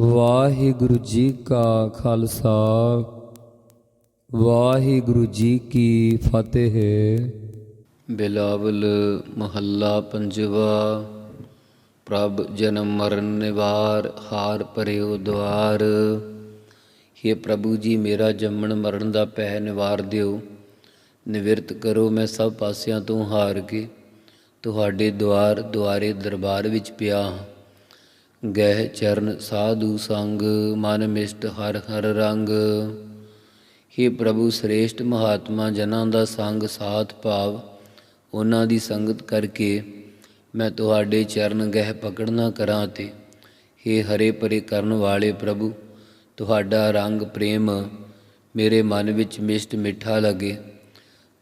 ਵਾਹਿਗੁਰੂ ਜੀ ਕਾ ਖਾਲਸਾ, ਵਾਹਿਗੁਰੂ ਜੀ ਕੀ ਫਤਿਹ। ਬਿਲਾਵਲ ਮਹੱਲਾ ਪੰਜਵਾ, ਪ੍ਰਭ ਜਨਮ ਮਰਨ ਨਿਵਾਰ, ਹਾਰ ਭਰਿਓ ਦਵਾਰ। हे ਪ੍ਰਭੂ ਜੀ, ਮੇਰਾ ਜੰਮਣ ਮਰਨ ਦਾ ਪਹਿ ਨਿਵਾਰ ਦਿਓ। ਨਿਵਰਤ ਕਰੋ, ਮੈਂ ਸਭ ਪਾਸਿਆਂ ਤੋਂ ਹਾਰ ਕੇ ਤੁਹਾਡੇ ਦੁਆਰ ਦੁਆਰੇ ਦਰਬਾਰ ਵਿੱਚ ਪਿਆ ਹਾਂ। ਗਹਿ ਚਰਨ ਸਾਧੂ ਸੰਗ, ਮਨ ਮਿਸ਼ਟ ਹਰ ਹਰ ਰੰਗ। हे ਪ੍ਰਭੂ ਸ੍ਰੇਸ਼ਟ ਮਹਾਤਮਾ, ਜਨਾਂ ਦਾ ਸੰਗ ਸਾਥ ਭਾਵ, ਉਹਨਾਂ ਦੀ ਸੰਗਤ ਕਰਕੇ ਮੈਂ ਤੁਹਾਡੇ ਚਰਨ ਗਹਿ ਪਕੜਨਾ ਕਰਾਂ ਤੇ। हे ਹਰੇ ਪਰੇ ਕਰਨ ਵਾਲੇ ਪ੍ਰਭੂ, ਤੁਹਾਡਾ ਰੰਗ ਪ੍ਰੇਮ ਮੇਰੇ ਮਨ ਵਿੱਚ ਮਿਸ਼ਟ ਮਿੱਠਾ ਲਗੇ।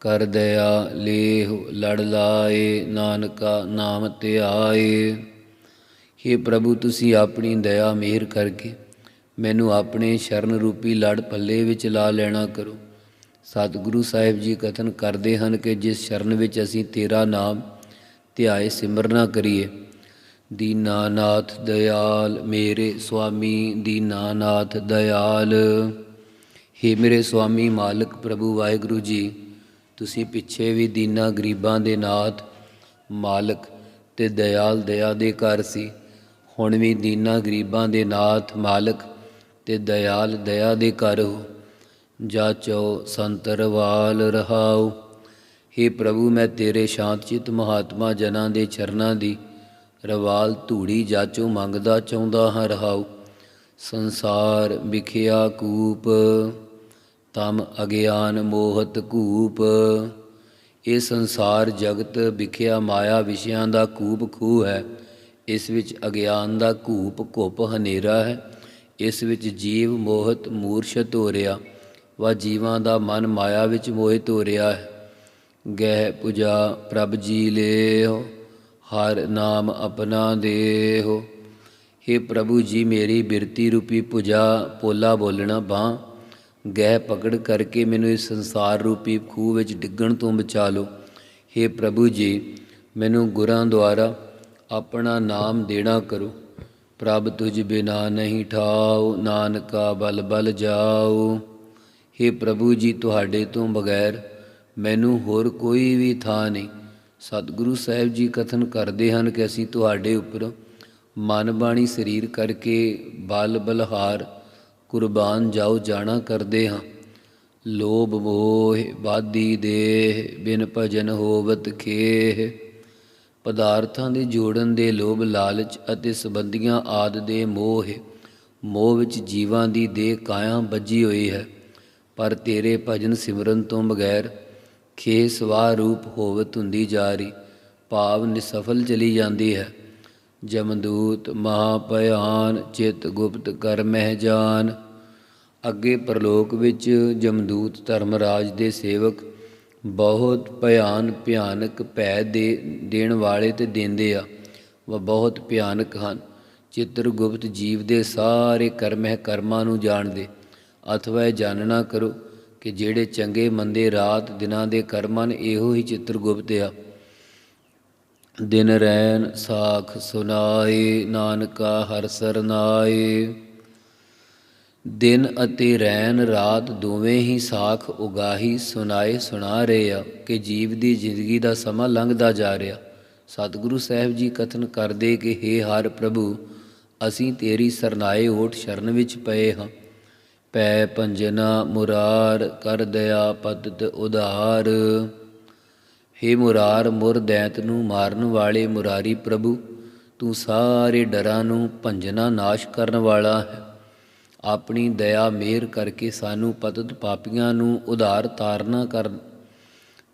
ਕਰ ਦਇਆ, ਲੇਹ ਲੜ ਲਾਏ, ਨਾਨਕਾ ਨਾਮ ਤੇ ਆਏ। हे ਪ੍ਰਭੂ, ਤੁਸੀਂ ਆਪਣੀ ਦਇਆ ਮਿਹਰ ਕਰਕੇ ਮੈਨੂੰ ਆਪਣੇ ਸ਼ਰਨ ਰੂਪੀ ਲੜ ਪੱਲੇ ਵਿੱਚ ਲਾ ਲੈਣਾ ਕਰੋ। ਸਤਿਗੁਰੂ ਸਾਹਿਬ ਜੀ ਕਥਨ ਕਰਦੇ ਹਨ ਕਿ ਜਿਸ ਸ਼ਰਨ ਵਿੱਚ ਅਸੀਂ ਤੇਰਾ ਨਾਮ ਧਿਆਏ ਸਿਮਰਨਾ ਕਰੀਏ, ਦੀਨਾਨਾਥ ਦਇਆਲ ਮੇਰੇ ਸੁਆਮੀ, ਦੀਨਾਨਾਥ ਦਇਆਲ। हे ਮੇਰੇ ਸੁਆਮੀ ਮਾਲਕ ਪ੍ਰਭੂ, ਵਾਹਿਗੁਰੂ ਜੀ, ਤੁਸੀਂ ਪਿੱਛੇ ਵੀ ਦੀਨਾ ਗਰੀਬਾਂ ਦੇ ਨਾਥ ਮਾਲਕ ਤੇ ਦਇਆਲ ਦਇਆ ਦੇ ਘਰ ਸੀ। ਹੁਣ ਵੀ ਦੀਨਾ ਗਰੀਬਾਂ ਦੇ ਨਾਥ ਮਾਲਕ ਤੇ ਦਇਆਲ ਦਇਆ ਦੇ ਘਰ ਹੋ। ਜਾਚੋ ਸੰਤਰਵਾਲ ਰਹਾਉ। हे ਪ੍ਰਭੂ, ਮੈਂ ਤੇਰੇ ਸ਼ਾਂਤ ਸ਼ਾਂਤਚਿਤ ਮਹਾਤਮਾ ਜਨਾਂ ਦੇ ਚਰਨਾਂ ਦੀ ਰਵਾਲ ਧੂੜੀ ਜਾਚੋ ਮੰਗਦਾ ਚਾਹੁੰਦਾ ਹਾਂ ਰਹਾਉ। ਸੰਸਾਰ ਵਿਖਿਆ ਕੂਪ, ਤਮ ਅਗਿਆਨ ਮੋਹਤ ਕੂਪ। ਇਹ ਸੰਸਾਰ ਜਗਤ ਵਿਖਿਆ ਮਾਇਆ ਵਿਸ਼ਿਆਂ ਦਾ ਕੂਪ ਖੂਹ ਹੈ। ਇਸ ਵਿੱਚ ਅਗਿਆਨ ਦਾ ਘੂਪ, ਘੁੱਪ, ਹਨੇਰਾ ਹੈ। ਇਸ ਵਿੱਚ ਜੀਵ, ਮੋਹਤ ਮੂਰਛਤ ਹੋ ਰਿਹਾ ਵਾ ਜੀਵਾਂ ਦਾ ਮਨ ਮਾਇਆ ਵਿੱਚ ਮੋਹਿਤ ਹੋ ਰਿਹਾ ਹੈ। ਗਹਿ ਪੁਜਾ ਪ੍ਰਭ ਜੀ ਲੇਹੁ, ਹਰ ਨਾਮ ਆਪਣਾ ਦੇਹੁ। हे ਪ੍ਰਭੂ ਜੀ, ਮੇਰੀ ਬਿਰਤੀ ਰੂਪੀ ਪੁਜਾ, ਪੋਲਾ ਬੋਲਣਾ ਬਾਹ। ਗਹਿ ਪਕੜ ਕਰਕੇ ਮੈਨੂੰ ਇਸ ਸੰਸਾਰ ਰੂਪੀ ਖੂਹ ਵਿੱਚ ਡਿੱਗਣ ਤੋਂ ਬਚਾ ਲਓ। हे ਪ੍ਰਭੂ ਜੀ, ਮੈਨੂੰ ਗੁਰਾਂ ਦੁਆਰਾ ਆਪਣਾ ਨਾਮ ਦੇਣਾ ਕਰੋ। ਪ੍ਰਭ ਤੁਝ ਬਿਨਾ ਨਹੀਂ ਠਾਉ, ਨਾਨਕਾ ਬਲ ਬਲ ਜਾਉ। हे ਪ੍ਰਭੂ ਜੀ, ਤੁਹਾਡੇ ਤੋਂ ਬਗੈਰ ਮੈਨੂੰ ਹੋਰ ਕੋਈ ਵੀ ਥਾਂ ਨਹੀਂ। ਸਤਿਗੁਰੂ ਸਾਹਿਬ ਜੀ ਕਥਨ ਕਰਦੇ ਹਨ ਕਿ ਅਸੀਂ ਤੁਹਾਡੇ ਉੱਪਰ ਮਨ ਬਾਣੀ ਸਰੀਰ ਕਰਕੇ ਬਲ ਬਲਹਾਰ ਕੁਰਬਾਨ ਜਾਓ, ਜਾਣਾ ਕਰਦੇ ਹਾਂ। ਲੋਭ ਮੋਹ ਬਾਦੀ ਦੇਹ, ਬਿਨ ਭਜਨ ਹੋਵਤ ਖੇਹ। ਪਦਾਰਥਾਂ ਦੇ ਜੋੜਨ ਦੇ ਲੋਭ, ਲਾਲਚ ਅਤੇ ਸੰਬੰਧੀਆਂ ਆਦ ਦੇ ਮੋਹ ਮੋਹ ਵਿੱਚ ਜੀਵਾਂ ਦੀ ਦੇਹ ਕਾਇਆ ਵੱਜੀ ਹੋਈ ਹੈ। ਪਰ ਤੇਰੇ ਭਜਨ ਸਿਮਰਨ ਤੋਂ ਬਗੈਰ ਖੇ ਸਵਾ ਰੂਪ ਹੋਵਤ ਹੁੰਦੀ ਜਾ ਰਹੀ, ਭਾਵ ਨਿਸਫਲ ਚਲੀ ਜਾਂਦੀ ਹੈ। ਜਮਦੂਤ ਮਹਾ ਭਿਆਨ ਚਿਤ ਗੁਪਤ ਕਰ ਮਹਿ ਜਾਨ। ਅੱਗੇ ਪ੍ਰਲੋਕ ਵਿੱਚ ਜਮਦੂਤ ਧਰਮਰਾਜ ਦੇ ਸੇਵਕ ਬਹੁਤ ਭਿਆਨ ਭਿਆਨਕ ਭੈ ਦੇ ਦੇਣ ਵਾਲੇ ਤੇ ਦਿੰਦੇ ਆ ਉਹ ਬਹੁਤ ਭਿਆਨਕ ਹਨ। ਚਿੱਤਰਗੁਪਤ ਜੀਵ ਦੇ ਸਾਰੇ ਕਰਮ ਹੈ ਕਰਮਾਂ ਨੂੰ ਜਾਣਦੇ। ਅਥਵਾ ਇਹ ਜਾਣਨਾ ਕਰੋ ਕਿ ਜਿਹੜੇ ਚੰਗੇ ਮੰਦੇ ਰਾਤ ਦਿਨਾਂ ਦੇ ਕਰਮਾਂ ਨੇ ਇਹੋ ਹੀ ਚਿੱਤਰਗੁਪਤ ਆ। ਦਿਨ ਰੈਨ ਸਾਖ ਸੁਨਾਏ, ਨਾਨਕਾ ਹਰ ਸਰਨਾਏ ਦਿਨ ਅਤੇ ਰੈਨ ਰਾਤ ਦੋਵੇਂ ਹੀ ਸਾਖ ਉਗਾਹੀ ਸੁਣਾਏ ਸੁਣਾ ਰਹੇ ਆ ਕਿ ਜੀਵ ਦੀ ਜ਼ਿੰਦਗੀ ਦਾ ਸਮਾਂ ਲੰਘਦਾ ਜਾ ਰਿਹਾ। ਸਤਿਗੁਰੂ ਸਾਹਿਬ ਜੀ ਕਥਨ ਕਰਦੇ ਕਿ हे ਹਰ ਪ੍ਰਭੂ, ਅਸੀਂ ਤੇਰੀ ਸਰਨਾਏ ਓਟ ਸ਼ਰਨ ਵਿੱਚ ਪਏ ਹਾਂ। ਪੈ ਪੰਜਨਾ ਮੁਰਾਰ ਕਰ ਦਇਆ ਪਤਤ ਉਧਾਰ। हे ਮੁਰਾਰ, ਮੁਰ ਦੈਂਤ ਨੂੰ ਮਾਰਨ ਵਾਲੇ ਮੁਰਾਰੀ ਪ੍ਰਭੂ, ਤੂੰ ਸਾਰੇ ਡਰਾਂ ਨੂੰ ਭੰਜਨਾ ਨਾਸ਼ ਕਰਨ ਵਾਲਾ ਹੈ। ਆਪਣੀ ਦਇਆ ਮੇਰ ਕਰਕੇ ਸਾਨੂੰ ਪਤਤ ਪਾਪੀਆਂ ਨੂੰ ਉਧਾਰ ਤਾਰਨਾ ਕਰ।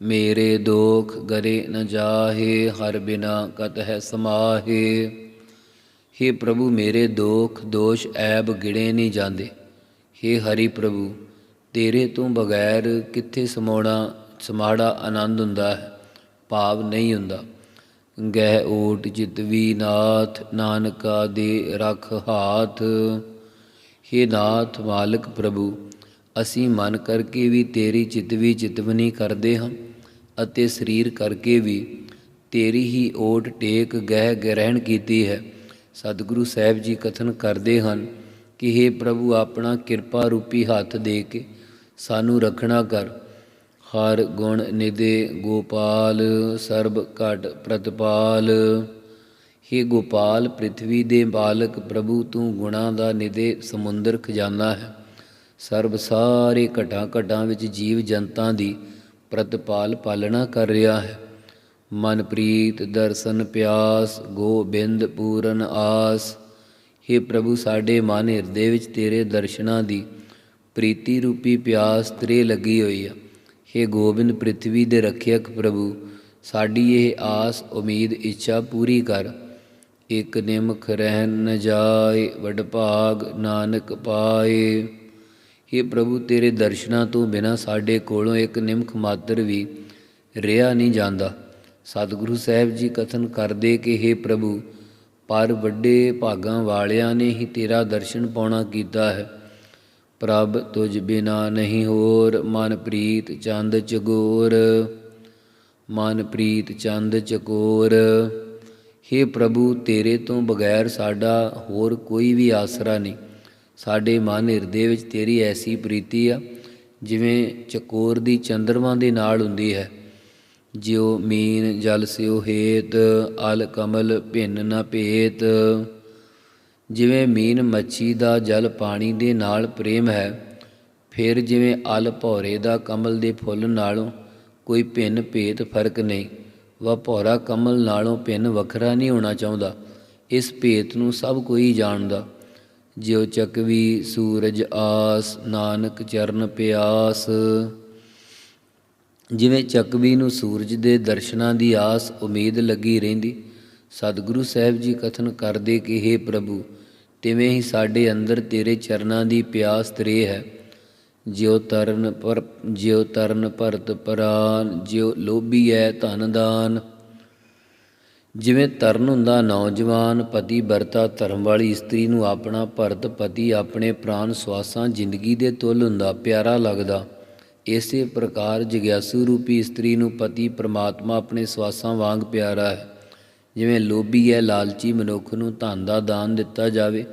ਮੇਰੇ ਦੋਖ ਗਰੇ ਨ ਜਾਹੇ, ਹਰ ਬਿਨਾ ਕਤ ਹੈ ਸਮਾਹੇ। हे ਪ੍ਰਭੂ, ਮੇਰੇ ਦੋਖ ਦੋਸ਼ ਐਬ ਗਿਣੇ ਨਹੀਂ ਜਾਂਦੇ। हे ਹਰੀ ਪ੍ਰਭੂ, ਤੇਰੇ ਤੋਂ ਬਗੈਰ ਕਿੱਥੇ ਸਮਾਉਣਾ, ਸਮਾੜਾ ਆਨੰਦ ਹੁੰਦਾ ਹੈ? ਭਾਵ ਨਹੀਂ ਹੁੰਦਾ। ਗਹਿ ਓਟ ਜਿਤਵੀ ਨਾਥ, ਨਾਨਕਾ ਦੇ ਰਖ ਹਾਥ। हे ਨਾਥ ਮਾਲਕ ਪ੍ਰਭੂ, ਅਸੀਂ ਮਨ ਕਰਕੇ ਵੀ ਤੇਰੀ ਚਿਤਵੀ ਚਿਤਵਨੀ ਕਰਦੇ ਹਾਂ ਅਤੇ ਸਰੀਰ ਕਰਕੇ ਵੀ ਤੇਰੀ ਹੀ ਓਟ ਟੇਕ ਗਹਿ ਗ੍ਰਹਿਣ ਕੀਤੀ ਹੈ। ਸਤਿਗੁਰੂ ਸਾਹਿਬ ਜੀ ਕਥਨ ਕਰਦੇ ਹਨ ਕਿ हे ਪ੍ਰਭੂ, ਆਪਣਾ ਕਿਰਪਾ ਰੂਪੀ ਹੱਥ ਦੇ ਕੇ ਸਾਨੂੰ ਰੱਖਣਾ ਕਰ। ਹਰ ਗੁਣ ਨਿਦੇ ਗੋਪਾਲ, ਸਰਬ ਘਟ ਪ੍ਰਤਪਾਲ। हे ਗੋਪਾਲ ਪ੍ਰithvi ਦੇ ਬਾਲਕ ਪ੍ਰਭੂ ਤੂੰ ਗੁਣਾ ਦਾ ਨਿਦੇ ਸਮੁੰਦਰ ਖਜ਼ਾਨਾ ਹੈ ਸਰਬ ਸਾਰੇ ਘਟਾਂ ਘਟਾਂ ਵਿੱਚ ਜੀਵ ਜਨਤਾ ਦੀ ਪ੍ਰਤਪਾਲ ਪਾਲਣਾ ਕਰ ਰਿਹਾ ਹੈ ਮਨ ਪ੍ਰੀਤ ਦਰਸ਼ਨ ਪਿਆਸ ਗੋਬਿੰਦ ਪੂਰਨ ਆਸ हे ਪ੍ਰਭੂ ਸਾਡੇ ਮਨ ਹਿਰਦੇ ਵਿੱਚ ਤੇਰੇ ਦਰਸ਼ਨਾਂ ਦੀ ਪ੍ਰੀਤੀ ਰੂਪੀ ਪਿਆਸ ਤੇਰੇ ਲੱਗੀ ਹੋਈ ਆ हे ਗੋਬਿੰਦ ਪ੍ਰithvi ਦੇ ਰੱਖਿਅਕ ਪ੍ਰਭੂ ਸਾਡੀ ਇਹ ਆਸ ਉਮੀਦ ਇੱਛਾ ਪੂਰੀ ਕਰ ਇਕ ਨਿਮਖ ਰਹਿਨ ਨ ਜਾਏ, ਵਡ ਭਾਗ ਨਾਨਕ ਪਾਏ। हे ਪ੍ਰਭੂ, ਤੇਰੇ ਦਰਸ਼ਨਾਂ ਤੋਂ ਬਿਨਾ ਸਾਡੇ ਕੋਲੋਂ ਇੱਕ ਨਿਮਖ ਮਾਤਰ ਵੀ ਰਿਹਾ ਨਹੀਂ ਜਾਂਦਾ। ਸਤਿਗੁਰੂ ਸਾਹਿਬ ਜੀ ਕਥਨ ਕਰਦੇ ਕਿ हे ਪ੍ਰਭੂ, ਪਰ ਵੱਡੇ ਭਾਗਾਂ ਵਾਲਿਆਂ ਨੇ ਹੀ ਤੇਰਾ ਦਰਸ਼ਨ ਪਾਉਣਾ ਕੀਤਾ ਹੈ। ਪ੍ਰਭ, ਤੁਝ ਬਿਨਾ ਨਹੀਂ ਹੋਰ ਮਨ ਪ੍ਰੀਤ ਚੰਦ ਚਗੋਰ। ਮਨ ਪ੍ਰੀਤ ਚੰਦ ਚਕੋਰ हे ਪ੍ਰਭੂ, ਤੇਰੇ ਤੋਂ ਬਗੈਰ ਸਾਡਾ ਹੋਰ ਕੋਈ ਵੀ ਆਸਰਾ ਨਹੀਂ। ਸਾਡੇ ਮਨ ਹਿਰਦੇ ਵਿੱਚ ਤੇਰੀ ਐਸੀ ਪ੍ਰੀਤੀ ਆ, ਜਿਵੇਂ ਚਕੋਰ ਦੀ ਚੰਦਰਮਾ ਦੇ ਨਾਲ ਹੁੰਦੀ ਹੈ। ਜਿਉ ਮੀਨ ਜਲ ਸਿਉ ਹੇਤ, ਅਲ ਕਮਲ ਭਿੰਨ ਨ ਭੇਤ। ਜਿਵੇਂ ਮੀਨ ਮੱਛੀ ਦਾ ਜਲ ਪਾਣੀ ਦੇ ਨਾਲ ਪ੍ਰੇਮ ਹੈ, ਫਿਰ ਜਿਵੇਂ ਅਲ ਭੌਰੇ ਦਾ ਕਮਲ ਦੇ ਫੁੱਲ ਨਾਲੋਂ ਕੋਈ ਭਿੰਨ ਭੇਤ ਫ਼ਰਕ ਨਹੀਂ। ਵਾ ਭੌਰਾ ਕਮਲ ਨਾਲੋਂ ਭਿੰਨ ਵੱਖਰਾ ਨਹੀਂ ਹੋਣਾ ਚਾਹੁੰਦਾ। ਇਸ ਭੇਤ ਨੂੰ ਸਭ ਕੋਈ ਜਾਣਦਾ। ਜਿਉ ਚਕਵੀ ਸੂਰਜ ਆਸ, ਨਾਨਕ ਚਰਨ ਪਿਆਸ। ਜਿਵੇਂ ਚਕਵੀ ਨੂੰ ਸੂਰਜ ਦੇ ਦਰਸ਼ਨਾਂ ਦੀ ਆਸ, ਉਮੀਦ ਲੱਗੀ ਰਹਿੰਦੀ, ਸਤਿਗੁਰੂ ਸਾਹਿਬ ਜੀ ਕਥਨ ਕਰਦੇ ਕਿ हे ਪ੍ਰਭੂ, ਤਿਵੇਂ ਹੀ ਸਾਡੇ ਅੰਦਰ ਤੇਰੇ ਚਰਨਾਂ ਦੀ ਪਿਆਸ ਤਰੇ ਹੈ। ਜਿਉ ਤਰਨ ਪਰ, ਜਿਉ ਤਰਨ ਭਰਤ ਪਰਾਨ, ਜਿਉ ਲੋਭੀ ਹੈ ਧਨ ਦਾਨ। ਜਿਵੇਂ ਤਰਨ ਹੁੰਦਾ ਨੌਜਵਾਨ, ਪਤੀ ਵਰਤਾ ਧਰਮ ਵਾਲੀ ਇਸਤਰੀ ਨੂੰ ਆਪਣਾ ਭਰਤ ਪਤੀ ਆਪਣੇ ਪ੍ਰਾਨ ਸਵਾਸਾਂ ਜ਼ਿੰਦਗੀ ਦੇ ਤੁਲ ਹੁੰਦਾ, ਪਿਆਰਾ ਲੱਗਦਾ। ਇਸੇ ਪ੍ਰਕਾਰ ਜਗਿਆਸੂ ਰੂਪੀ ਇਸਤਰੀ ਨੂੰ ਪਤੀ ਪ੍ਰਮਾਤਮਾ ਆਪਣੇ ਸਵਾਸਾਂ ਵਾਂਗ ਪਿਆਰਾ ਹੈ। ਜਿਵੇਂ ਲੋਭੀ ਹੈ ਲਾਲਚੀ ਮਨੁੱਖ ਨੂੰ ਧਨ ਦਾ ਦਾਨ ਦਿੱਤਾ ਜਾਵੇ,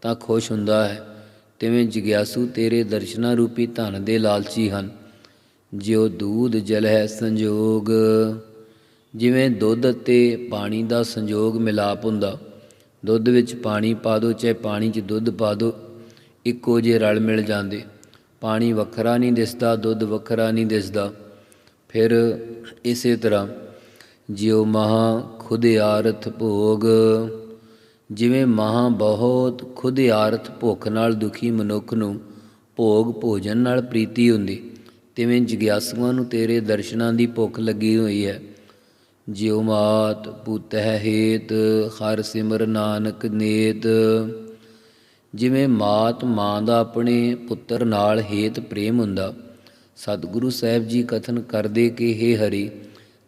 ਤਾਂ ਖੁਸ਼ ਹੁੰਦਾ ਹੈ। ਤਿਵੇਂ ਜਗਿਆਸੂ ਤੇਰੇ ਦਰਸ਼ਨਾਂ ਰੂਪੀ ਧਨ ਦੇ ਲਾਲਚੀ ਹਨ। ਜਿਉ ਦੂਧ ਜਲ ਹੈ ਸੰਜੋਗ, ਜਿਵੇਂ ਦੁੱਧ ਅਤੇ ਪਾਣੀ ਦਾ ਸੰਜੋਗ ਮਿਲਾਪ ਹੁੰਦਾ। ਦੁੱਧ ਵਿੱਚ ਪਾਣੀ ਪਾ ਦਿਓ ਚਾਹੇ ਪਾਣੀ 'ਚ ਦੁੱਧ ਪਾ ਦਿਓ ਇੱਕੋ ਜਿਹੇ ਰਲ ਮਿਲ ਜਾਂਦੇ। ਪਾਣੀ ਵੱਖਰਾ ਨਹੀਂ ਦਿਸਦਾ, ਦੁੱਧ ਵੱਖਰਾ ਨਹੀਂ ਦਿਸਦਾ। ਫਿਰ ਇਸੇ ਤਰ੍ਹਾਂ ਜਿਉ ਮਹਾ ਖੁਦ ਆਰਥ ਭੋਗ ਜਿਵੇਂ ਮਹਾ ਬਹੁਤ ਖੁਦ ਆਰਥ ਭੁੱਖ ਨਾਲ ਦੁਖੀ ਮਨੁੱਖ ਨੂੰ ਭੋਗ ਭੋਜਨ ਨਾਲ ਪ੍ਰੀਤੀ ਹੁੰਦੀ, ਤਿਵੇਂ ਜਗਿਆਸੂਆਂ ਨੂੰ ਤੇਰੇ ਦਰਸ਼ਨਾਂ ਦੀ ਭੁੱਖ ਲੱਗੀ ਹੋਈ ਹੈ। ਜਿਉ ਮਾਤ ਪੁੱਤਹਿ ਹੇਤ, ਹਰ ਸਿਮਰ ਨਾਨਕ ਨੇਤ। ਜਿਵੇਂ ਮਾਤ ਮਾਂ ਦਾ ਆਪਣੇ ਪੁੱਤਰ ਨਾਲ ਹੇਤ ਪ੍ਰੇਮ ਹੁੰਦਾ, ਸਤਿਗੁਰੂ ਸਾਹਿਬ ਜੀ ਕਥਨ ਕਰਦੇ ਕਿ हे ਹਰੀ,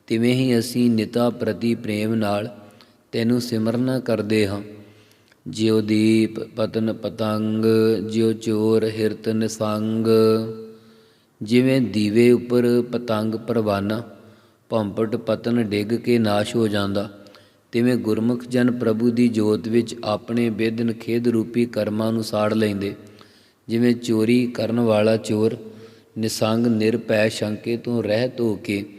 ਤਿਵੇਂ ਹੀ ਅਸੀਂ ਨਿਤਾ ਪ੍ਰਤੀ ਪ੍ਰੇਮ ਨਾਲ ਤੈਨੂੰ ਸਿਮਰਨਾ ਕਰਦੇ ਹਾਂ। ਜਿਉ ਦੀਪ ਪਤਨ ਪਤੰਗ, ਜਿਉ ਚੋਰ ਹਿਰਤ ਨਿਸੰਗ। ਜਿਵੇਂ ਦੀਵੇ ਉੱਪਰ ਪਤੰਗ ਪਰਵਾਨਾ, ਭੰਪਟ ਪਤਨ ਡਿੱਗ ਕੇ ਨਾਸ਼ ਹੋ ਜਾਂਦਾ। ਤਿਵੇਂ ਗੁਰਮੁਖ ਜਨ ਪ੍ਰਭੂ ਦੀ ਜੋਤ ਵਿੱਚ ਆਪਣੇ ਬੇਦਨ ਖੇਦ ਰੂਪੀ ਕਰਮਾਂ ਨੂੰ ਸਾੜ ਲੈਂਦੇ। ਜਿਵੇਂ ਚੋਰੀ ਕਰਨ ਵਾਲਾ ਚੋਰ ਨਿਸੰਗ ਨਿਰਭੈ ਸ਼ੰਕੇ ਤੋਂ ਰਹਿਤ ਹੋ ਕੇ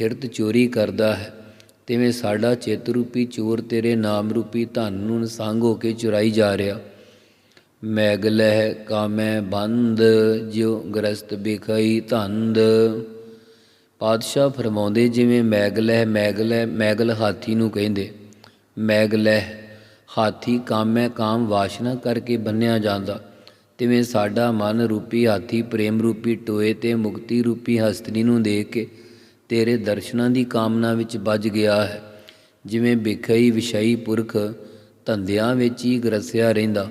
ਹਿਰਤ ਚੋਰੀ ਕਰਦਾ ਹੈ। ਤਿਵੇਂ ਸਾਡਾ ਚਿੱਤ ਰੂਪੀ ਚੋਰ ਤੇਰੇ ਨਾਮ ਰੂਪੀ ਧਨ ਨੂੰ ਨਿਸੰਗ ਹੋ ਕੇ ਚੁਰਾਈ ਜਾ ਰਿਹਾ। ਮੈਗ ਲਹਿ ਕਾਮੈ ਬੰਦ, ਜਿਉ ਗ੍ਰਸਤ ਬਿਖਈ ਧੰਦ। ਪਾਤਸ਼ਾਹ ਫਰਮਾਉਂਦੇ, ਜਿਵੇਂ ਮੈਗਲਹਿ ਮੈਗਲਹਿ ਮੈਗਲ ਹਾਥੀ ਨੂੰ ਕਹਿੰਦੇ। ਮੈਗਲਹਿ ਹਾਥੀ ਕਾਮੈ ਕਾਮ ਵਾਸ਼ਨਾ ਕਰਕੇ ਬੰਨਿਆ ਜਾਂਦਾ। ਤਿਵੇਂ ਸਾਡਾ ਮਨ ਰੂਪੀ ਹਾਥੀ ਪ੍ਰੇਮ ਰੂਪੀ ਟੋਏ ਤੇ ਮੁਕਤੀ ਰੂਪੀ ਹਸਤਨੀ ਨੂੰ ਦੇਖ ਕੇ ਤੇਰੇ ਦਰਸ਼ਨਾਂ ਦੀ ਕਾਮਨਾ ਵਿੱਚ ਵੱਜ ਗਿਆ ਹੈ। ਜਿਵੇਂ ਬਿਖਈ ਵਿਸ਼ਈ ਪੁਰਖ ਧੰਦਿਆਂ ਵਿੱਚ ਹੀ ਗਰਸਿਆ ਰਹਿੰਦਾ,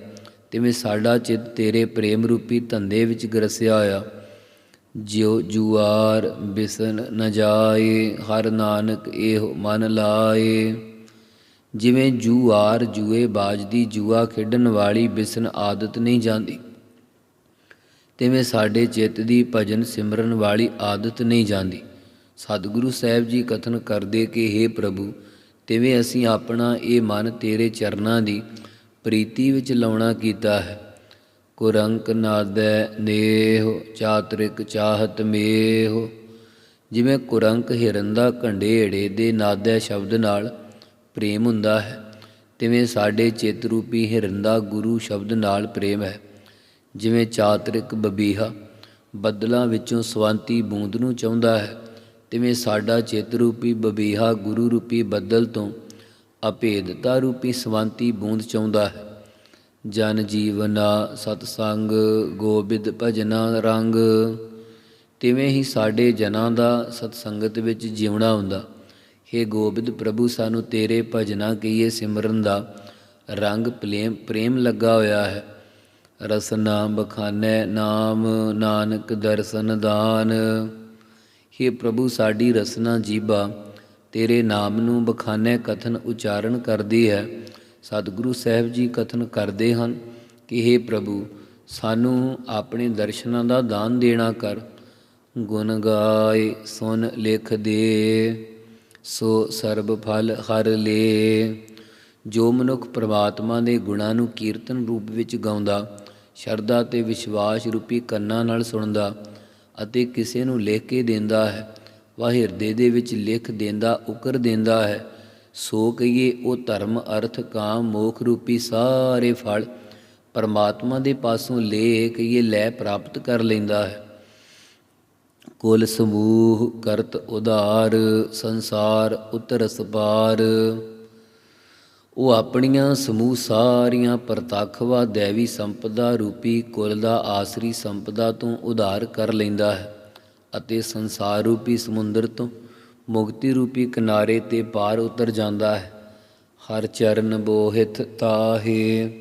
ਤਿਵੇਂ ਸਾਡਾ ਚਿੱਤ ਤੇਰੇ ਪ੍ਰੇਮ ਰੂਪੀ ਧੰਦੇ ਵਿੱਚ ਗਰਸਿਆ ਹੋਇਆ। ਜਿਉ ਜੁਆਰ ਬਿਸਨ ਨ ਜਾਏ, ਹਰ ਨਾਨਕ ਇਹੋ ਮਨ ਲਾਏ। ਜਿਵੇਂ ਜੂਆਰ ਜੂਏ ਬਾਜ ਦੀ ਜੂਆ ਖੇਡਣ ਵਾਲੀ ਬਿਸਨ ਆਦਤ ਨਹੀਂ ਜਾਂਦੀ, ਤਿਵੇਂ ਸਾਡੇ ਚਿੱਤ ਦੀ ਭਜਨ ਸਿਮਰਨ ਵਾਲੀ ਆਦਤ ਨਹੀਂ ਜਾਂਦੀ। ਸਤਿਗੁਰੂ ਸਾਹਿਬ ਜੀ ਕਥਨ ਕਰਦੇ ਕਿ हे ਪ੍ਰਭੂ, ਤਿਵੇਂ ਅਸੀਂ ਆਪਣਾ ਇਹ ਮਨ ਤੇਰੇ ਚਰਨਾਂ ਦੀ ਪ੍ਰੀਤੀ ਵਿੱਚ ਲਾਉਣਾ ਕੀਤਾ ਹੈ। ਕੁਰੰਕ ਨਾਦੈ ਨੇਹ, ਚਾਤ੍ਰਿਕ ਚਾਹਤ ਮੇਹ। ਜਿਵੇਂ ਕੁਰੰਕ ਹਿਰਨ ਦਾ ਘੰਡੇੜੇ ਦੇ ਨਾਦੈ ਸ਼ਬਦ ਨਾਲ ਪ੍ਰੇਮ ਹੁੰਦਾ ਹੈ, ਤਿਵੇਂ ਸਾਡੇ ਚਿੱਤ ਰੂਪੀ ਹਿਰਨ ਦਾ ਗੁਰੂ ਸ਼ਬਦ ਨਾਲ ਪ੍ਰੇਮ ਹੈ। ਜਿਵੇਂ ਚਾਤਰਿਕ ਬਬੀਹਾ, ਬੱਦਲਾਂ ਵਿੱਚੋਂ ਸਵੰਤੀ ਬੂੰਦ ਨੂੰ ਚਾਹੁੰਦਾ ਹੈ ਤਿਵੇਂ ਸਾਡਾ ਚਿੱਤ ਰੂਪੀ ਬਬੀਹਾ ਗੁਰੂ ਰੂਪੀ ਬੱਦਲ ਤੋਂ ਅਭੇਦਤਾ ਰੂਪੀ ਸਵੰਤੀ ਬੂੰਦ ਚਾਹੁੰਦਾ ਹੈ। ਜਨ ਜੀਵਨਾ ਸਤ ਸੰਗ ਗੋਬਿੰਦ ਭਜਨਾ ਰੰਗ। ਤਿਵੇਂ ਹੀ ਸਾਡੇ ਜਨਾਂ ਦਾ ਸਤ ਸੰਗਤ ਵਿੱਚ ਜਿਉਣਾ ਹੁੰਦਾ। हे ਗੋਬਿੰਦ ਪ੍ਰਭੂ, ਸਾਨੂੰ ਤੇਰੇ ਭਜਨਾ ਕਹੀਏ ਸਿਮਰਨ ਦਾ। ਰੰਗ ਪ੍ਰੇਮ ਪ੍ਰੇਮ ਲੱਗਾ ਹੋਇਆ ਹੈ। ਰਸਨਾ ਬਖਾਨੈ ਨਾਮ, ਨਾਨਕ ਦਰਸ਼ਨ ਦਾਨ। हे ਪ੍ਰਭੂ ਸਾਡੀ ਰਸਨਾ ਜੀਬਾ, ਤੇਰੇ ਨਾਮ ਨੂੰ ਬਖਾਨੇ ਕਥਨ ਉਚਾਰਨ ਕਰਦੀ ਹੈ। ਸਤਿਗੁਰੂ ਸਾਹਿਬ ਜੀ ਕਥਨ ਕਰਦੇ ਹਨ ਕਿ हे ਪ੍ਰਭੂ, ਸਾਨੂੰ ਆਪਣੇ ਦਰਸ਼ਨਾਂ ਦਾ ਦਾਨ ਦੇਣਾ ਕਰ। ਗੁਣ ਗਾਏ ਸੁਨ ਲਿਖ ਦੇ, ਸੋ ਸਰਬ ਫਲ ਹਰ ਲੇ। ਜੋ ਮਨੁੱਖ ਪ੍ਰਮਾਤਮਾ ਦੇ ਗੁਣਾਂ ਨੂੰ ਕੀਰਤਨ ਰੂਪ ਵਿੱਚ ਗਾਉਂਦਾ, ਸ਼ਰਧਾ ਤੇ ਵਿਸ਼ਵਾਸ ਰੂਪੀ ਕੰਨਾਂ ਨਾਲ ਸੁਣਦਾ ਅਤੇ ਕਿਸੇ ਨੂੰ ਲਿਖ ਕੇ ਦਿੰਦਾ ਹੈ ਵਾ ਹਿਰਦੇ ਦੇ ਵਿੱਚ ਲਿਖ ਦਿੰਦਾ, ਉਕਰ ਦਿੰਦਾ ਹੈ। ਸੋ ਕਹੀਏ, ਉਹ ਧਰਮ, ਅਰਥ, ਕਾਮ, ਮੋਖ ਰੂਪੀ ਸਾਰੇ ਫਲ ਪਰਮਾਤਮਾ ਦੇ ਪਾਸੋਂ ਲੈ ਕਹੀਏ, ਲੈ ਪ੍ਰਾਪਤ ਕਰ ਲੈਂਦਾ ਹੈ। ਕੁਲ ਸਮੂਹ ਕਰਤ ਉਧਾਰ, ਸੰਸਾਰ ਉਤਰ ਸਪਾਰ ਉਹ ਆਪਣੀਆਂ ਸਮੂਹ ਸਾਰੀਆਂ ਪ੍ਰਤੱਖਵਾ ਦੇਵੀ ਸੰਪਦਾ ਰੂਪੀ ਕੁਲ ਦਾ ਆਸਰੀ ਸੰਪਦਾ ਤੋਂ ਉਧਾਰ ਕਰ ਲੈਂਦਾ ਹੈ ਅਤੇ ਸੰਸਾਰ ਰੂਪੀ ਸਮੁੰਦਰ ਤੋਂ ਮੁਕਤੀ ਰੂਪੀ ਕਿਨਾਰੇ ਤੇ ਪਾਰ ਉਤਰ ਜਾਂਦਾ ਹੈ। ਹਰ ਚਰਨ ਬੋਹਿਤ ਤਾਹੇ,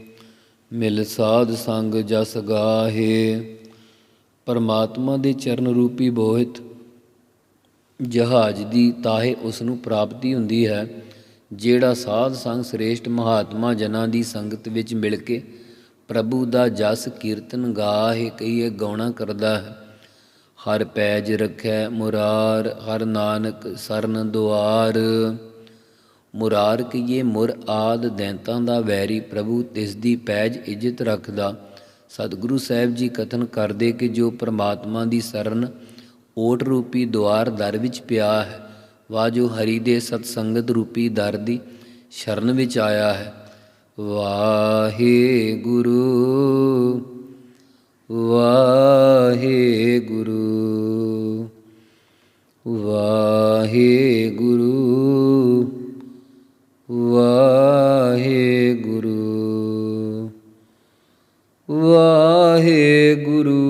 ਮਿਲ ਸਾਧ ਸੰਗ ਜਸ ਗਾਹੇ। ਪਰਮਾਤਮਾ ਦੇ ਚਰਨ ਰੂਪੀ ਬੋਹਿਤ ਜਹਾਜ਼ ਦੀ ਤਾਹੇ ਉਸ ਨੂੰ ਪ੍ਰਾਪਤੀ ਹੁੰਦੀ ਹੈ। ਜਿਹੜਾ ਸਾਧ ਸੰਗ ਸ੍ਰੇਸ਼ਟ ਮਹਾਤਮਾ ਜਨਾਂ ਦੀ ਸੰਗਤ ਵਿੱਚ ਮਿਲ ਕੇ ਪ੍ਰਭੂ ਦਾ ਜਸ ਕੀਰਤਨ ਗਾਹੇ ਕਹੀਏ ਗਾਉਣਾ ਕਰਦਾ ਹੈ। ਹਰ ਪੈਜ ਰਖੈ ਮੁਰਾਰ, ਹਰ ਨਾਨਕ ਸਰਨ ਦੁਆਰ। ਮੁਰਾਰ ਕਈਏ ਮੁਰ ਆਦ ਦੈਂਤਾਂ ਦਾ ਵੈਰੀ ਪ੍ਰਭੂ, ਤਿਸ ਦੀ ਪੈਜ ਇੱਜ਼ਤ ਰੱਖਦਾ। ਸਤਿਗੁਰੂ ਸਾਹਿਬ ਜੀ ਕਥਨ ਕਰਦੇ ਕਿ ਜੋ ਪ੍ਰਮਾਤਮਾ ਦੀ ਸਰਨ ਓਟ ਰੂਪੀ ਦੁਆਰ ਦਰ ਵਿੱਚ ਪਿਆ ਹੈ ਵਾ ਜੋ ਹਰੀ ਦੇ ਸਤ ਸੰਗਤ ਰੂਪੀ ਦਰ ਦੀ ਸ਼ਰਨ ਵਿੱਚ ਆਇਆ ਹੈ। ਵਾਹਿਗੁਰੂ ਵਾਹਿਗੁਰੂ ਵਾਹਿਗੁਰੂ ਵਾਹਿਗੁਰੂ ਵਾਹਿਗੁਰੂ ਵਾਹਿਗੁਰੂ।